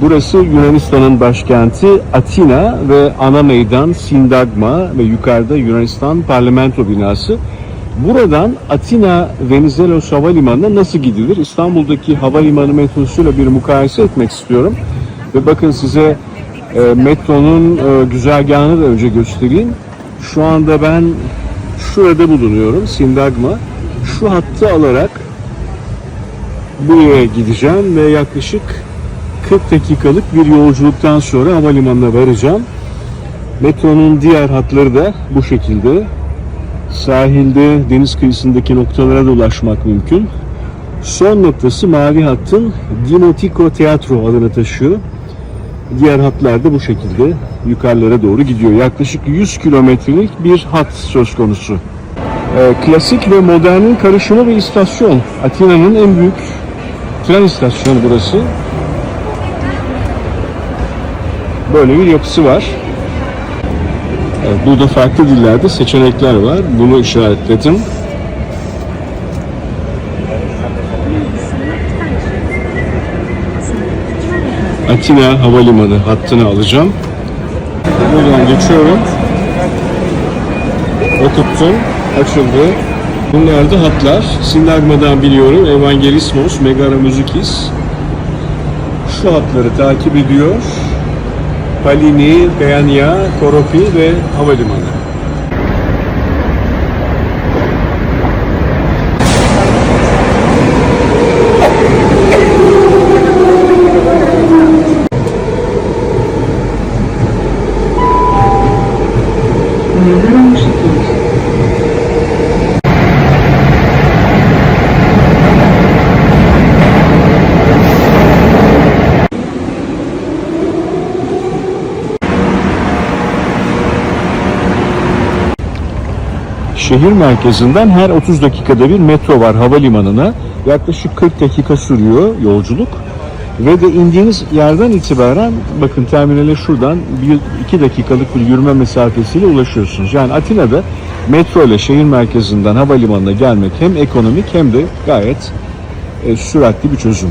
Burası Yunanistan'ın başkenti Atina ve ana meydan Sindagma ve yukarıda Yunanistan parlamento binası. Buradan Atina Venizelos Havalimanı'na nasıl gidilir? İstanbul'daki havalimanı metrosuyla bir mukayese etmek istiyorum. Ve bakın size e, metronun e, güzergahını da önce göstereyim. Şu anda ben şurada bulunuyorum Sindagma. Şu hattı alarak buraya gideceğim ve yaklaşık 40 dakikalık bir yolculuktan sonra havalimanına varacağım. Metronun diğer hatları da bu şekilde. Sahilde, deniz kıyısındaki noktalara da ulaşmak mümkün. Son noktası mavi hattın Dimotiko Teatro adını taşıyor. Diğer hatlar da bu şekilde yukarılara doğru gidiyor. Yaklaşık 100 kilometrelik bir hat söz konusu. Ee, klasik ve modernin karışımı bir istasyon. Atina'nın en büyük tren istasyonu burası. Böyle bir yapısı var. Evet, burada farklı dillerde seçenekler var. Bunu işaretledim. Atina Havalimanı hattını alacağım. Buradan geçiyorum. Okuttum. Açıldı. Bunlar da hatlar. Sindagma'dan biliyorum. Evangelismos, Megara Muzikis. Şu hatları takip ediyor. Palini, Beania, Koropi ve Havalimanı. Şehir merkezinden her 30 dakikada bir metro var havalimanına. Yaklaşık 40 dakika sürüyor yolculuk. Ve de indiğiniz yerden itibaren bakın terminale şuradan 1-2 dakikalık bir yürüme mesafesiyle ulaşıyorsunuz. Yani Atina'da metro ile şehir merkezinden havalimanına gelmek hem ekonomik hem de gayet e, süratli bir çözüm.